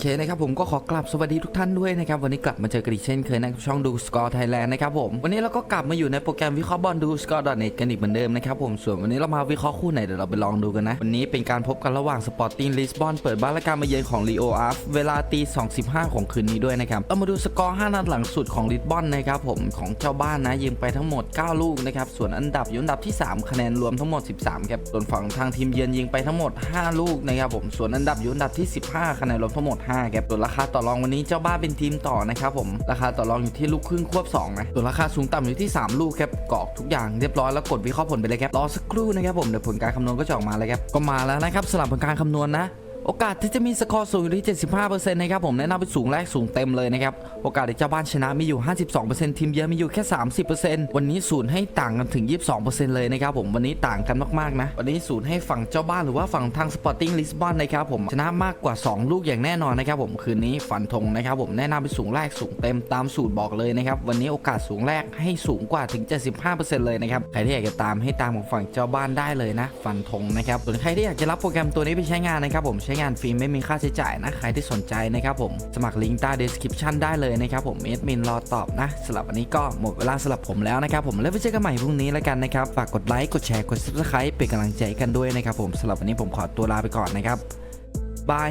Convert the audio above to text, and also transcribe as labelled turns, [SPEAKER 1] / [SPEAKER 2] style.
[SPEAKER 1] เคนะครับผมก็ขอกลับสวัสดีทุกท่านด้วยนะครับวันนี้กลับมาเจอกันอีกเช่นเคยนะครับช่องดูสกอร์ไทยแลนด์นะครับผมวันนี้เราก็กลับมาอยู่ในโปรแกรมวิเคราะห์บอลดูสกอร์ดอทเน็ตกันอีกเหมือนเดิมนะครับผมส่วนวันนี้เรามาวิเคราะห์คู่ไหนเดี๋ยวเราไปลองดูกันนะ วันนี้เป็นการพบกันระหว่างสปอร์ติ้งลิสบอนเปิดบ้านและการมาเยือนของลีโออาร์เวลาตี2.15ของคืนนี้ด้วยนะครับเรามาดูสกอร์5นัดหลังสุดของลิสบอนนะครับผมของเจ้าบ้านนะยิงไปทั้งหมด 9 ลูกนะครับส่วนอันดับอยู่อันดับที่ 3 คะแนนรวมทั้งหมด 13ครับส่วนฝั่งทางทีมเยือนยิงไปทั้งหมด 5 ลูกนะครับผมส่วนอันดับอยู่อันดับที่ 15 คะแนนรวมทั้งหมด5ครับส่วนราคาต่อรองวันนี้เจ้าบ้านเป็นทีมต่อนะครับผมราคาต่อรองอยู่ที่ลูกครึ่งควบ2นะส่วนราคาสูงต่ำอยู่ที่ 3 ลูกครับกรอกทุกอย่างเรียบร้อยแล้วกดวิเคราะห์ผลไปเลยครับรอสักครู่นะครับผมเดี๋ยวผลการคำนวณก็จะออกมาแล้วครับก็มาแล้วนะครับสำหรับผลการคำนวณนะ โอกาสที่จะมีสกอร์สูงอยู่ที่ 75%นะครับผมแนะนำไปสูงแรกสูงเต็มเลยนะครับ โอกาสที่เจ้าบ้านชนะมีอยู่ 52%ทีมเยือนมีอยู่แค่ 30%วันนี้ศูนย์ให้ต่างกันถึง 22%เลยนะครับผมวันนี้ต่างกันมากๆนะ วันนี้ศูนย์ให้ฝั่งเจ้าบ้านหรือว่าฝั่งทางสปอร์ติ้งลิสบอนนะครับผมชนะมากกว่า 2 ลูกอย่างแน่นอนนะครับผมคืนนี้ฝันธงนะครับผมแนะนำไปสูงแรกสูงเต็มตามสูตรบอกเลยนะครับวันนี้โอกาสสูงแรกให้สูงกว่าถึง 75%เลยนะครับใครที่อยากจะตามให้ตามของฝั่งเจ้าบ้านได้เลยนะฟันธงนะครับส่วนใครที่อยากจะรับโปรแกรมตัวนี้ไปใช้งานนะครับผมใช้งานฟรีไม่มีค่าใช้จ่ายนะ ใครที่สนใจนะครับผม สมัครลิงก์ใต้ description ได้เลยนะครับผมเอดมินรอตอบนะสำหรับวันนี้ก็หมดเวลาสำหรับผมแล้วนะครับผมแล้วไปเจอกันใหม่พรุ่งนี้แล้วกันนะครับฝากกดไลค์กดแชร์กด subscribe เป็นกำลังใจกันด้วยนะครับผมสำหรับวันนี้ผมขอตัวลาไปก่อนนะครับบาย